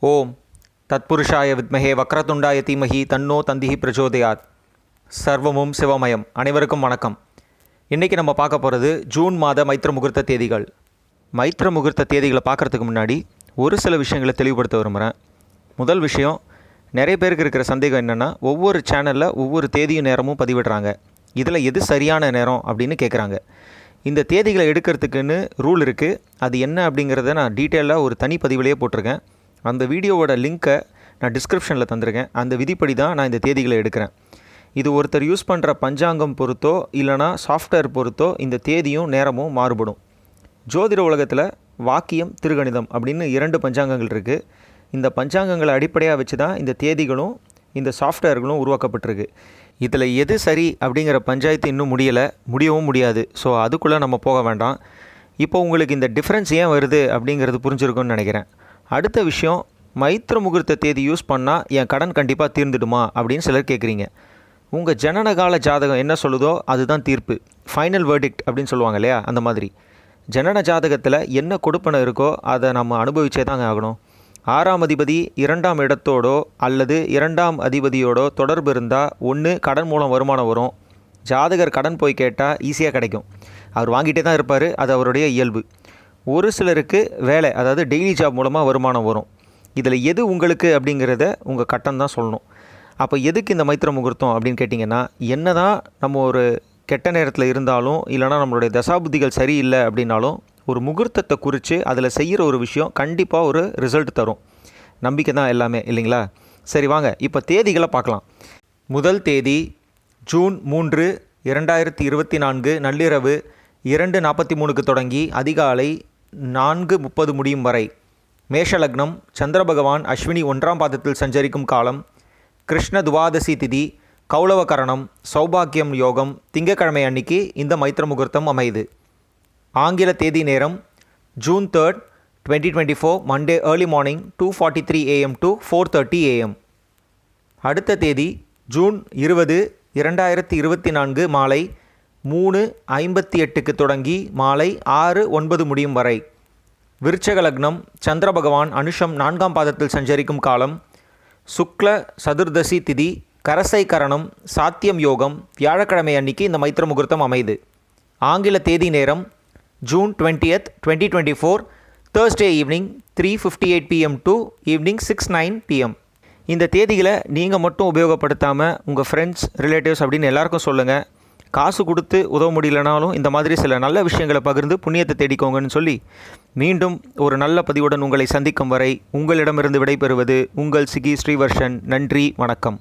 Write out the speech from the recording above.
ஓம். தத்புருஷாய வித்மஹே வக்ரதுண்டாய தீமஹி தன்னோ தந்திஹி பிரச்சோதயாத். சர்வமும் சிவமயம். அனைவருக்கும் வணக்கம். இன்றைக்கி நம்ம பார்க்க போகிறது ஜூன் மாத மைத்திர முகூர்த்த தேதிகள். மைத்திர முகூர்த்த தேதிகளை பார்க்குறதுக்கு முன்னாடி ஒரு சில விஷயங்களை தெளிவுபடுத்த விரும்புகிறேன் முதல் விஷயம் நிறைய பேருக்கு இருக்கிற சந்தேகம் என்னென்னா ஒவ்வொரு சேனலில் ஒவ்வொரு தேதியும் நேரமும் பதிவிடுறாங்க. இதில் எது சரியான நேரம் அப்படின்னு கேட்குறாங்க இந்த தேதிகளை எடுக்கிறதுக்குன்னு ரூல் இருக்குது அது என்ன அப்படிங்கிறத நான் டீட்டெயிலாக ஒரு தனி பதிவிலேயே போட்டிருக்கேன். அந்த வீடியோவோட லிங்க்கை நான் டிஸ்கிரிப்ஷனில் தந்திருக்கேன். அந்த விதிப்படி தான் நான் இந்த தேதிகளை எடுக்கிறேன். இது ஒருத்தர் யூஸ் பண்ணுற பஞ்சாங்கம் பொறுத்தோ இல்லைனா சாஃப்ட்வேர் பொறுத்தோ இந்த தேதியும் நேரமும் மாறுபடும். ஜோதிட உலகத்தில் வாக்கியம் திருகணிதம் அப்படின்னு இரண்டு பஞ்சாங்கங்கள் இருக்குது இந்த பஞ்சாங்கங்களை அடிப்படையாக வச்சு தான் இந்த தேதிகளும் இந்த சாஃப்ட்வேர்களும் உருவாக்கப்பட்டிருக்கு. இதில் எது சரி அப்படிங்கிற பஞ்சாயத்து இன்னும் முடியலை. முடியவும் முடியாது. ஸோ அதுக்குள்ளே நம்ம போக வேண்டாம். இப்போ உங்களுக்கு இந்த டிஃப்ரென்ஸ் ஏன் வருது அப்படிங்கிறது புரிஞ்சிருக்கும்னு நினைக்கிறேன். அடுத்த விஷயம் மைத்திர முகூர்த்த தேதி யூஸ் பண்ணால் என் கடன் கண்டிப்பாக தீர்ந்துடுமா அப்படின்னு சிலர் கேட்குறீங்க உங்கள் ஜனனகால ஜாதகம் என்ன சொல்லுதோ அதுதான் தீர்ப்பு. ஃபைனல் வேர்டிக்ட் அப்படின்னு சொல்லுவாங்க இல்லையா? அந்த மாதிரி. ஜனன ஜாதகத்தில் என்ன கொடுப்பனை இருக்கோ அதை நம்ம அனுபவிச்சே தாங்க ஆகணும். ஆறாம் அதிபதி இரண்டாம் இடத்தோடோ அல்லது இரண்டாம் அதிபதியோடோ தொடர்பு இருந்தால் ஒன்று கடன் மூலம் வருமானம் வரும். ஜாதகர் கடன் போய் கேட்டால் ஈஸியாக கிடைக்கும். அவர் வாங்கிட்டே தான் இருப்பார். அது அவருடைய இயல்பு. ஒரு சிலருக்கு வேலை அதாவது டெய்லி ஜாப் மூலமாக வருமானம் வரும். இதில் எது உங்களுக்கு அப்படிங்கிறத உங்கள் கட்டம் தான் சொல்லணும். அப்போ எதுக்கு இந்த மைத்திர முகூர்த்தம் அப்படின்னு கேட்டிங்கன்னா என்ன தான் நம்ம ஒரு கெட்ட நேரத்தில் இருந்தாலும் இல்லைனா நம்மளுடைய தசாபுத்திகள் சரியில்லை அப்படின்னாலும் ஒரு முகூர்த்தத்தை குறித்து அதில் செய்கிற ஒரு விஷயம் கண்டிப்பாக ஒரு ரிசல்ட் தரும். நம்பிக்கை தான் எல்லாமே இல்லைங்களா? சரி வாங்க. இப்போ தேதிகளை பார்க்கலாம். முதல் தேதி ஜூன் மூன்று இரண்டாயிரத்தி இருபத்தி நான்கு நள்ளிரவு இரண்டு நாற்பத்தி மூணுக்கு தொடங்கி அதிகாலை நான்கு முப்பது முடியும் வரை. மேஷலக்னம் சந்திர பகவான் அஸ்வினி ஒன்றாம் பாதத்தில் சஞ்சரிக்கும் காலம். கிருஷ்ண துவாதசி திதி கௌளவகரணம் சௌபாக்கியம் யோகம் திங்கக்கிழமை அன்னைக்கு இந்த மைத்திர முகூர்த்தம் அமையுது ஆங்கில தேதி நேரம் June third twenty twenty four Monday early morning two forty three AM to four thirty AM அடுத்த தேதி ஜூன் இருபது இரண்டாயிரத்தி இருபத்தி நான்கு மாலை மூணு ஐம்பத்தி எட்டுக்கு தொடங்கி மாலை ஆறு ஒன்பது முடியும் வரை. விருச்சக லக்னம் சந்திர பகவான் அனுஷம் நான்காம் பாதத்தில் சஞ்சரிக்கும் காலம் சுக்ல சதுர்தசி திதி கரசை கரணம் சாத்தியம் யோகம் வியாழக்கிழமை அன்னைக்கு இந்த மைத்திர முகூர்த்தம் அமையுது ஆங்கில தேதி நேரம் June twentieth twenty twenty four Thursday evening three fifty eight PM to evening six nine PM இந்த தேதிகளை நீங்கள் மட்டும் உபயோகப்படுத்தாமல் உங்கள் ஃப்ரெண்ட்ஸ் ரிலேட்டிவ்ஸ் அப்படின்னு எல்லாருக்கும் சொல்லுங்கள் காசு கொடுத்து உதவ முடியலனாலும் இந்த மாதிரி சில நல்ல விஷயங்களை பகிர்ந்து புண்ணியத்தை தேடிக்கோங்கன்னு சொல்லி மீண்டும் ஒரு நல்ல பதிவுடன் உங்களை சந்திக்கும் வரை உங்களிடமிருந்து விடைபெறுவது உங்கள் சிகி ஸ்ரீவர்ஷன். நன்றி வணக்கம்.